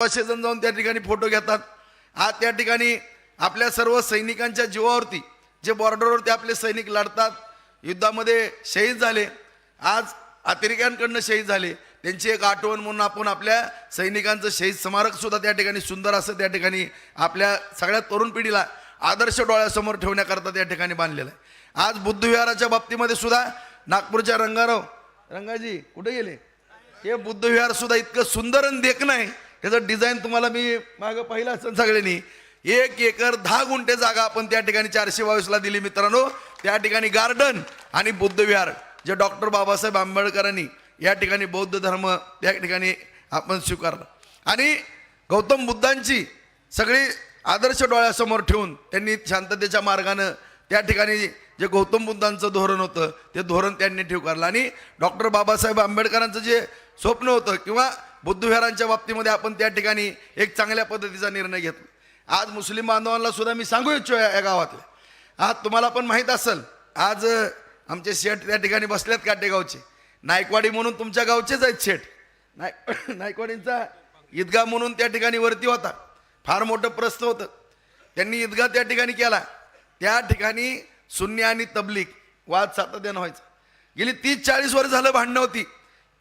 पाचशे जाऊन त्या ठिकाणी फोटो घेतात. आज त्या ठिकाणी आपल्या सर्व सैनिकांच्या जीवावरती जे बॉर्डरवरती आपले सैनिक लढतात युद्धामध्ये शहीद झाले. आज अतिरेक्यांकडनं शहीद झाले. त्यांची एक आठवण म्हणून आपण आपल्या सैनिकांचं शहीद स्मारक सुद्धा त्या ठिकाणी सुंदर असं त्या ठिकाणी आपल्या सगळ्या तरुण पिढीला आदर्श डोळ्यासमोर ठेवण्याकरता त्या ठिकाणी बांधलेलं आहे. आज बुद्धविहाराच्या बाबतीमध्ये सुद्धा नागपूरच्या रंगाराव रंगाजी कुठे गेले? हे बुद्धविहार सुद्धा इतकं सुंदर आणि देखणं आहे. त्याचं डिझाईन तुम्हाला मी मागं पाहिलं असेल सगळ्यांनी. एक एकर दहा गुंठे जागा आपण त्या ठिकाणी चारशे बावीसला दिली मित्रांनो. त्या ठिकाणी गार्डन आणि बुद्धविहार जे डॉक्टर बाबासाहेब आंबेडकरांनी या ठिकाणी बौद्ध धर्म त्या ठिकाणी आपण स्वीकारला. आणि गौतम बुद्धांची सगळी आदर्श डोळ्यासमोर ठेवून त्यांनी शांततेच्या मार्गानं त्या ठिकाणी जे गौतम बुद्धांचं धोरण होतं ते धोरण त्यांनी ठेवकारलं आणि डॉक्टर बाबासाहेब आंबेडकरांचं जे स्वप्न होतं किंवा बुद्धविहारांच्या बाबतीमध्ये आपण त्या ठिकाणी एक चांगल्या पद्धतीचा निर्णय घेतला. आज मुस्लिम बांधवांना सुद्धा मी सांगू इच्छितो या गावातले गावातल्या. आज तुम्हाला पण माहीत असेल आज आमचे शेठ त्या ठिकाणी बसलेत काटेगावचे. नायकवाडी म्हणून तुमच्या गावचेच आहेत शेठ. नाय नायकवाडींचा ईदगाह म्हणून त्या ठिकाणी वरती होता. फार मोठं प्रस्थ होतं. त्यांनी ईदगाह त्या ठिकाणी केला. त्या ठिकाणी सुन्नी आणि तबलीक वाद सातत्यानं व्हायचा. गेली तीस चाळीस वर्ष झालं भांडणं होती.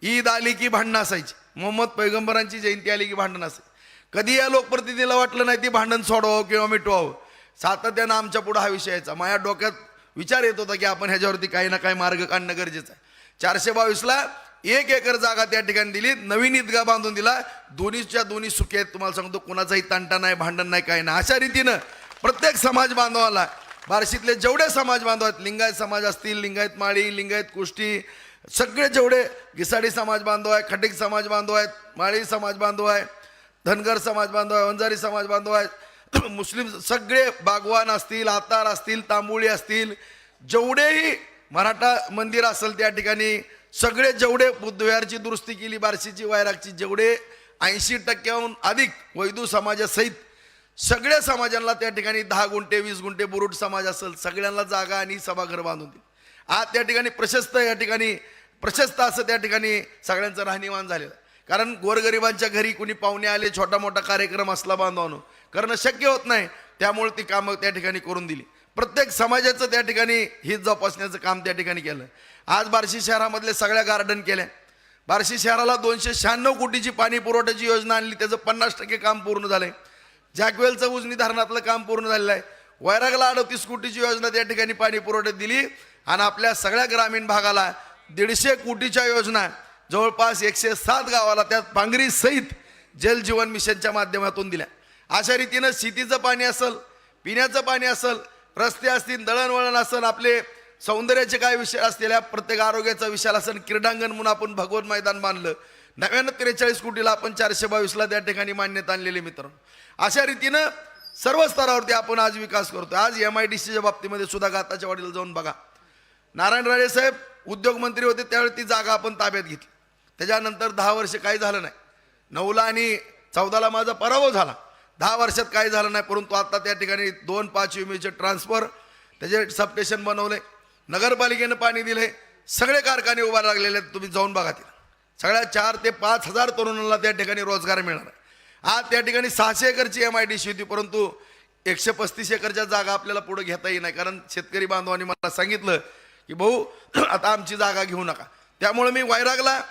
ईद आली की भांडणं असायची. मोहम्मद पैगंबरांची जयंती आली की भांडण असायची कधी या लोकप्रतिनिधीला वाटलं नाही ती भांडण सोडवावं किंवा मिटवावं? सातत्यानं आमच्या पुढं हा विषय यायचा. माझ्या डोक्यात विचार येत होता की आपण ह्याच्यावरती काही ना काही मार्ग काढणं गरजेचं आहे. चारशे बावीसला एक एकर जागा त्या ठिकाणी दिली. नवीन ईदगा बांधून दिला. दोन्हीच्या दोन्ही सुखे आहेत. तुम्हाला सांगतो कोणाचाही तंटा नाही भांडण नाही काही नाही. अशा रीतीनं प्रत्येक समाज बांधवाला बार्शीतले जेवढे समाज बांधव आहेत लिंगायत समाज असतील लिंगायत माळी लिंगायत कुष्टी सगळे जेवढे घिसाडी समाज बांधव आहे खटिक समाज बांधव आहेत माळी समाज बांधव आहे धनगर समाज बांधव आहे वंजारी समाज बांधव आहेत मुस्लिम सगळे बागवान असतील आतार असतील तांबुळी असतील जेवढेही मराठा मंदिर असेल त्या ठिकाणी सगळे जेवढे बुद्धविहारची दुरुस्ती केली बार्शीची वायरागची जेवढे ऐंशी टक्क्याहून अधिक वैदू समाजासहित सगळ्या समाजांना त्या ठिकाणी दहा गुंठे वीस गुंठे बुरुड समाज असेल सगळ्यांना जागा आणि सभागृह बांधून दिली. आज त्या ठिकाणी प्रशस्त या ठिकाणी प्रशस्त असं त्या ठिकाणी सगळ्यांचं राहणीमान झालेलं. कारण गोरगरिबांच्या घरी कुणी पाहुणे आले छोटा मोठा कार्यक्रम असला बांधवानो. करणं शक्य होत नाही. त्यामुळे ती कामं त्या ठिकाणी करून दिली. प्रत्येक समाजाचं त्या ठिकाणी हित जोपासण्याचं काम त्या ठिकाणी केलं. आज बार्शी शहरामधले सगळ्या गार्डन केल्या. बार्शी शहराला दोनशे शहाण्णव कोटीची पाणी पुरवठ्याची योजना आणली. त्याचं पन्नास टक्के काम पूर्ण झालंय. जॅकवेलचं उजनी धरणातलं काम पूर्ण झालेलं आहे. वैरागला अडतीस कोटीची योजना त्या ठिकाणी पाणी पुरवठ्यात दिली. आणि आपल्या सगळ्या ग्रामीण भागाला दीडशे कोटीच्या योजना जवळपास एकशे सात गावाला त्यात पांगरी सहित जल जीवन मिशनच्या माध्यमातून दिल्या. अशा रीतीनं शेतीचं पाणी असेल पिण्याचं पाणी असेल रस्ते असतील दळणवळण असेल आपले सौंदर्याचे काय विषय असतील या प्रत्येक आरोग्याचा विषय असेल क्रीडांगण म्हणून आपण भगवत मैदान बांधलं. नव्यानं त्रेचाळीस कोटीला आपण चारशे बावीसला त्या ठिकाणी मान्यता आणलेली मित्रांनो. अशा रीतीनं सर्व स्तरावरती आपण आज विकास करतो आज एम आय डी सीच्या बाबतीमध्ये सुद्धा गाताच्या वाडीला जाऊन बघा. नारायण राणे साहेब उद्योगमंत्री होते त्यावेळी ती जागा आपण ताब्यात घेतली. त्याच्यानंतर दहा वर्ष काही झालं नाही. नऊला आणि चौदाला माझा पराभव झाला. दहा वर्षात काही झालं नाही परंतु आता त्या ठिकाणी दोन पाच युमीचे ट्रान्सफर त्याचे सबस्टेशन बनवले नगरपालिकेनं पाणी दिले सगळे कारखाने उभा लागलेले आहेत तुम्ही जाऊन बघा तिला सगळ्या चार ते पाच हजार तरुणांना त्या ठिकाणी रोजगार मिळणार आहे. आज त्या ठिकाणी सहाशे एकरची एम आय डी सी होती परंतु एकशे पस्तीस एकरच्या जागा आपल्याला पुढे घेता येईल नाही कारण शेतकरी बांधवांनी मला सांगितलं की भाऊ आता आमची जागा घेऊ नका. त्यामुळे मी वैरागला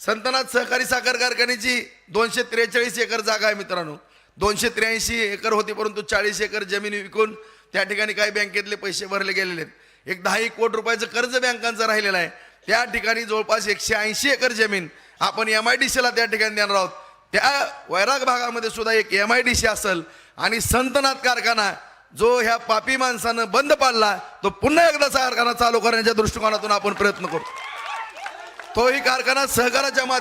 संतनाथ सहकारी साखर कारखान्याची दोनशे त्रेचाळीस एकर जागा आहे मित्रांनो. दोनशे त्र्याऐंशी एकर होती परंतु चाळीस एकर जमीन विकून त्या ठिकाणी काही बँकेतले पैसे भरले गेलेले आहेत. एक दहा एक कोटी रुपयाचं कर्ज बँकांचं राहिलेलं आहे. त्या ठिकाणी जवळपास एकशे ऐंशी एकर जमीन आपण एम आय डी सीला त्या ठिकाणी देणार आहोत. त्या वैराग भागामध्ये सुद्धा एक एम आय डी सी असेल आणि संतनाथ कारखाना जो ह्या पापी माणसानं बंद पाडला तो पुन्हा एकदा कारखाना चालू करण्याच्या दृष्टिकोनातून आपण प्रयत्न करतो. तोही कारखाना सहकाराच्या